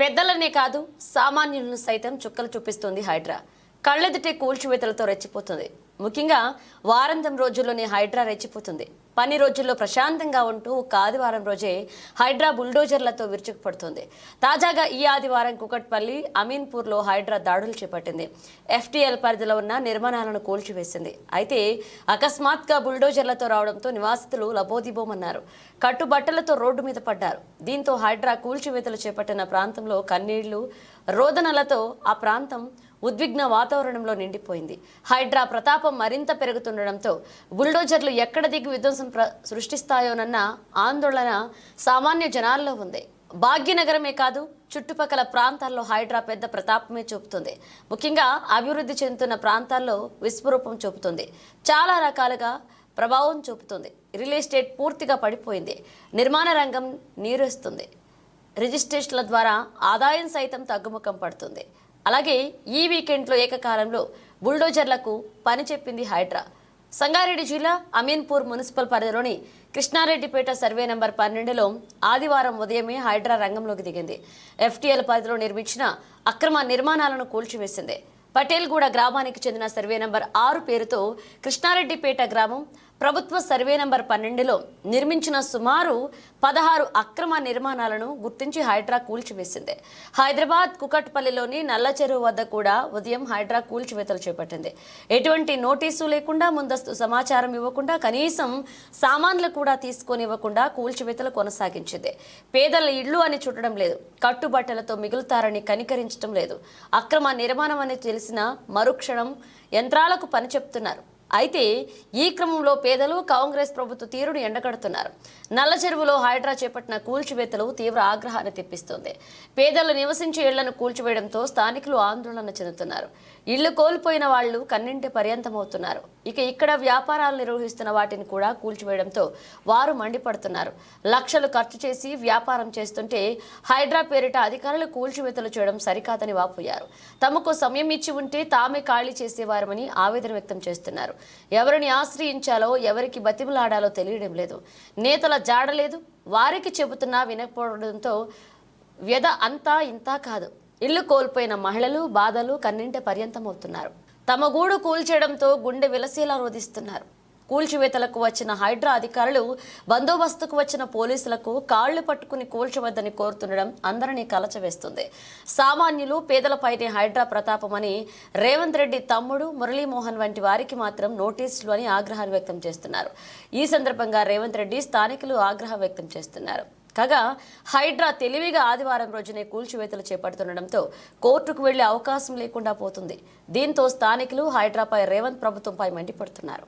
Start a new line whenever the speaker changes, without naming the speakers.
పెద్దలనే కాదు సామాన్యులను సైతం చుక్కలు చూపిస్తుంది హైడ్రా. కళ్ళెదుటే కూల్చివేతలతో రెచ్చిపోతుంది. ముఖ్యంగా వారంతం రోజుల్లోనే హైడ్రా రెచ్చిపోతుంది. పని రోజుల్లో ప్రశాంతంగా ఉంటూ ఒక ఆదివారం రోజే హైడ్రా బుల్డోజర్లతో విరుచుకుపడుతుంది. తాజాగా ఈ ఆదివారం కుకట్పల్లి అమీన్పూర్లో హైడ్రా దాడులు చేపట్టింది. ఎఫ్టీఎల్ పరిధిలో ఉన్న నిర్మాణాలను కూల్చివేసింది. అయితే అకస్మాత్గా బుల్డోజర్లతో రావడంతో నివాసితులు లబోదిబోమన్నారు. కట్టుబట్టలతో రోడ్డు మీద పడ్డారు. దీంతో హైడ్రా కూల్చివేతలు చేపట్టిన ప్రాంతంలో కన్నీళ్ళు రోదనలతో ఆ ప్రాంతం ఉద్విగ్న వాతావరణంలో నిండిపోయింది. హైడ్రా ప్రతాపం మరింత పెరుగుతుండడంతో బుల్డోజర్లు ఎక్కడ దిగి విధ్వంసం ప్ర సృష్టిస్తాయోనన్న ఆందోళన సామాన్య జనాల్లో ఉంది. భాగ్యనగరమే కాదు చుట్టుపక్కల ప్రాంతాల్లో హైడ్రా పెద్ద ప్రతాపమే చూపుతుంది. ముఖ్యంగా అభివృద్ధి చెందుతున్న ప్రాంతాల్లో విశ్వరూపం చూపుతుంది. చాలా రకాలుగా ప్రభావం చూపుతుంది. రియల్ ఎస్టేట్ పూర్తిగా పడిపోయింది. నిర్మాణ రంగం నీరుస్తుంది. రిజిస్ట్రేషన్ల ద్వారా ఆదాయం సైతం తగ్గుముఖం పడుతుంది. అలాగే ఈ వీకెండ్లో ఏకకాలంలో బుల్డోజర్లకు పని చెప్పింది హైడ్రా. సంగారెడ్డి జిల్లా అమీన్పూర్ మున్సిపల్ పరిధిలోని కృష్ణారెడ్డిపేట సర్వే నెంబర్ పన్నెండులో ఆదివారం ఉదయమే హైడ్రా రంగంలోకి దిగింది. ఎఫ్టీఎల్ పరిధిలో నిర్మించిన అక్రమ నిర్మాణాలను కూల్చివేసింది. పటేల్గూడ గ్రామానికి చెందిన సర్వే నెంబర్ ఆరు పేరుతో కృష్ణారెడ్డిపేట గ్రామం ప్రభుత్వ సర్వే నెంబర్ పన్నెండులో నిర్మించిన సుమారు పదహారు అక్రమ నిర్మాణాలను గుర్తించి హైడ్రా కూల్చివేసింది. హైదరాబాద్ కుకట్పల్లిలోని నల్ల చెరువు వద్ద కూడా ఉదయం హైడ్రా కూల్చివేతలు చేపట్టింది. ఎటువంటి నోటీసు లేకుండా ముందస్తు సమాచారం ఇవ్వకుండా కనీసం సామాన్లు కూడా తీసుకొని ఇవ్వకుండా కూల్చివేతలు కొనసాగించింది. పేదల ఇళ్ళు అని చూడడం లేదు. కట్టుబట్టలతో మిగులుతారని కనికరించడం లేదు. అక్రమ నిర్మాణం అని తెలిసిన మరుక్షణం యంత్రాలకు పని చెప్తున్నారు. అయితే ఈ క్రమంలో పేదలు కాంగ్రెస్ ప్రభుత్వ తీరును ఎండగడుతున్నారు. నల్ల చెరువులో హైడ్రా చేపట్టిన కూల్చివేతలు తీవ్ర ఆగ్రహాన్ని తెప్పిస్తుంది. పేదలు నివసించే ఇళ్ళను కూల్చివేయడంతో స్థానికులు ఆందోళన చెందుతున్నారు. ఇళ్ళు కోల్పోయిన వాళ్ళు కన్నింటి పర్యంతమవుతున్నారు. ఇక ఇక్కడ వ్యాపారాలు నిర్వహిస్తున్న వాటిని కూడా కూల్చివేయడంతో వారు మండిపడుతున్నారు. లక్షలు ఖర్చు చేసి వ్యాపారం చేస్తుంటే హైడ్రా పేరిట అధికారులు కూల్చివేతలు చేయడం సరికాదని వాపోయారు. తమకు సమయం ఇచ్చి ఉంటే తామే ఖాళీ చేసేవారమని ఆవేదన వ్యక్తం చేస్తున్నారు. ఎవరిని ఆశ్రయించాలో ఎవరికి బతిమలాడాలో తెలియడం లేదు. నేతల జాడలేదు వారికి చెబుతున్నా వినకపోవడంతో వ్యధ అంతా ఇంతా కాదు. ఇల్లు కోల్పోయిన మహిళలు బాధలు కన్నింట పర్యంతమవుతున్నారు. తమ గూడు కూల్చేయడంతో గుండె విలసేలా రోధిస్తున్నారు. కూల్చివేతలకు వచ్చిన హైడ్రా అధికారులు బందోబస్తుకు వచ్చిన పోలీసులకు కాళ్ళు పట్టుకుని కూల్చవద్దని కోరుతుండడం అందరినీ కలచవేస్తుంది. సామాన్యులు పేదలపైనే హైడ్రా ప్రతాపమని రేవంత్ రెడ్డి తమ్ముడు మురళీమోహన్ వంటి వారికి మాత్రం నోటీసులు అని ఆగ్రహాన్ని వ్యక్తం చేస్తున్నారు. ఈ సందర్భంగా రేవంత్ రెడ్డి స్థానికులు ఆగ్రహం వ్యక్తం చేస్తున్నారు. కాగా హైడ్రా తెలివిగా ఆదివారం రోజునే కూల్చివేతలు చేపడుతుండటంతో కోర్టుకు వెళ్ళే అవకాశం లేకుండా పోతుంది. దీంతో స్థానికులు హైడ్రాపై రేవంత్ ప్రభుత్వంపై మండిపడుతున్నారు.